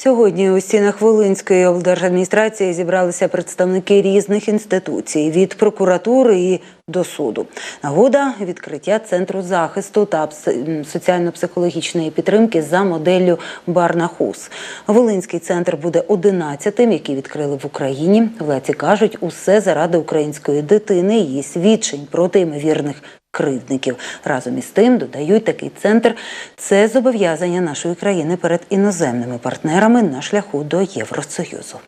Сьогодні у стінах Волинської облдержадміністрації зібралися представники різних інституцій від прокуратури і до суду. Нагода відкриття центру захисту та соціально-психологічної підтримки за моделлю Барнахус. Волинський центр буде 11-тим, який відкрили в Україні. Владці кажуть, усе заради української дитини її свідчень проти ймовірних кривдників. Разом із тим додають такий центр це зобов'язання нашої країни перед іноземними партнерами на шляху до Євросоюзу.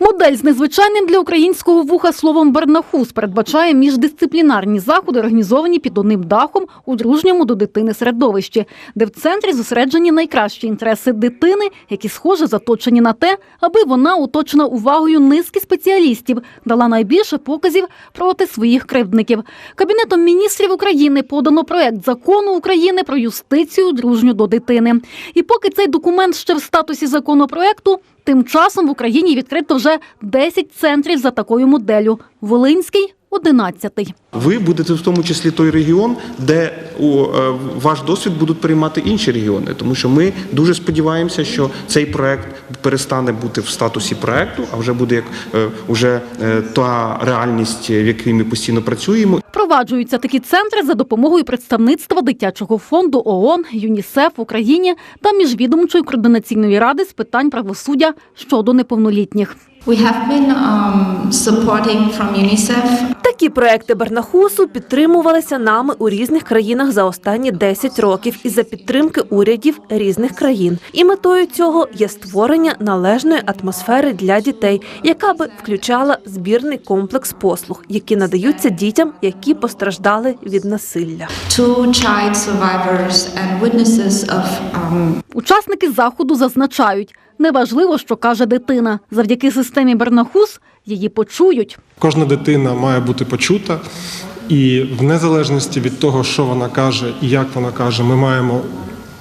Модель з незвичайним для українського вуха словом «барнахус» передбачає міждисциплінарні заходи, організовані під одним дахом у дружньому до дитини середовищі, де в центрі зосереджені найкращі інтереси дитини, які схоже заточені на те, аби вона, оточена увагою низки спеціалістів, дала найбільше показів проти своїх кривдників. Кабінетом міністрів України подано проект закону України про юстицію дружню до дитини. І поки цей документ ще в статусі законопроекту, Тим часом в Україні відкрито вже 10 центрів за такою моделлю. Волинський – 11-й. Ви будете в тому числі той регіон, де у, е, ваш досвід будуть приймати інші регіони, тому що ми дуже сподіваємося, що цей проект перестане бути в статусі проекту, а вже буде як е, уже е, та реальність, в якій ми постійно працюємо. Впроваджуються такі центри за допомогою представництва дитячого фонду ООН, ЮНІСЕФ в Україні та міжвідомчої координаційної ради з питань правосуддя щодо неповнолітніх. We have been um, supporting from UNICEF Такі проекти Бернахусу підтримувалися нами у різних країнах за останні 10 років із-за підтримки урядів різних країн. І метою цього є створення належної атмосфери для дітей, яка би включала збірний комплекс послуг, які надаються дітям, які постраждали від насилля. child survivors and witnesses of um, Учасники заходу зазначають, неважливо, що каже дитина. Завдяки системі Бернахус її почують. Кожна дитина має бути почута, і в незалежності від того, що вона каже і як вона каже, ми маємо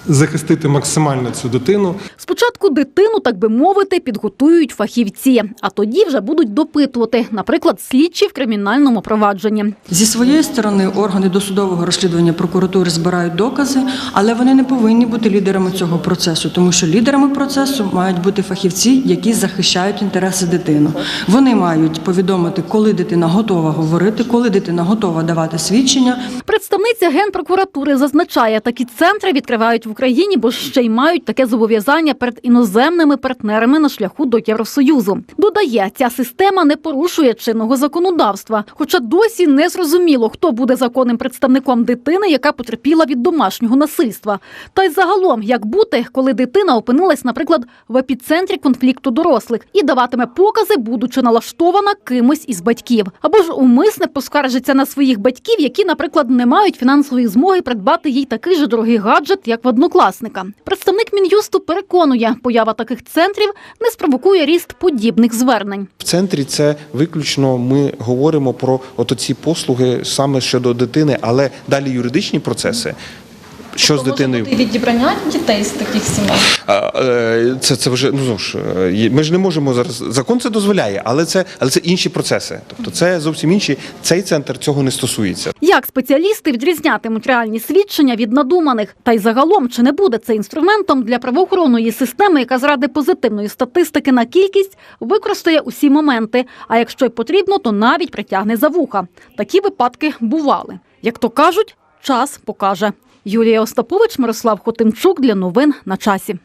захистити максимально цю дитину. Спочатку дитину, так би мовити, підготують фахівці, а тоді вже будуть допитувати, наприклад, слідчі в кримінальному провадженні. Зі своєї сторони органи досудового розслідування прокуратури збирають докази, але вони не повинні бути лідерами цього процесу, тому що лідерами процесу мають бути фахівці, які захищають інтереси дитини. Вони мають повідомити, коли дитина готова говорити, коли дитина готова давати свідчення. Представниця генпрокуратури зазначає, такі центри відкривають в Україні, бо ще й мають таке зобов'язання перед іноземними партнерами на шляху до Євросоюзу. Додає, ця система не порушує чинного законодавства, хоча досі не зрозуміло, хто буде законним представником дитини, яка потерпіла від домашнього насильства. Та й загалом, як бути, коли дитина опинилась, наприклад, в епіцентрі конфлікту дорослих і даватиме покази, будучи налаштована кимось із батьків, або ж умисне поскаржиться на своїх батьків, які, наприклад, не мають фінансової змоги придбати їй такий же дорогий гаджет, як в однокласника. Представник мін'юсту переконує, поява таких центрів не спровокує ріст подібних звернень. В центрі це виключно ми говоримо про от ці послуги саме щодо дитини, але далі юридичні процеси. Що з дитиною? Може відібрання дітей з таких сімей. Е, Це, це вже ну ж е, ми ж не можемо зараз. Закон це дозволяє, але це але це інші процеси. Тобто це зовсім інші. Цей центр цього не стосується. Як спеціалісти відрізнятимуть реальні свідчення від надуманих? Та й загалом чи не буде це інструментом для правоохоронної системи, яка заради позитивної статистики на кількість використає усі моменти. А якщо й потрібно, то навіть притягне за вуха. Такі випадки бували. Як то кажуть, час покаже. Юлія Остапович, Мирослав Хотимчук для новин на часі.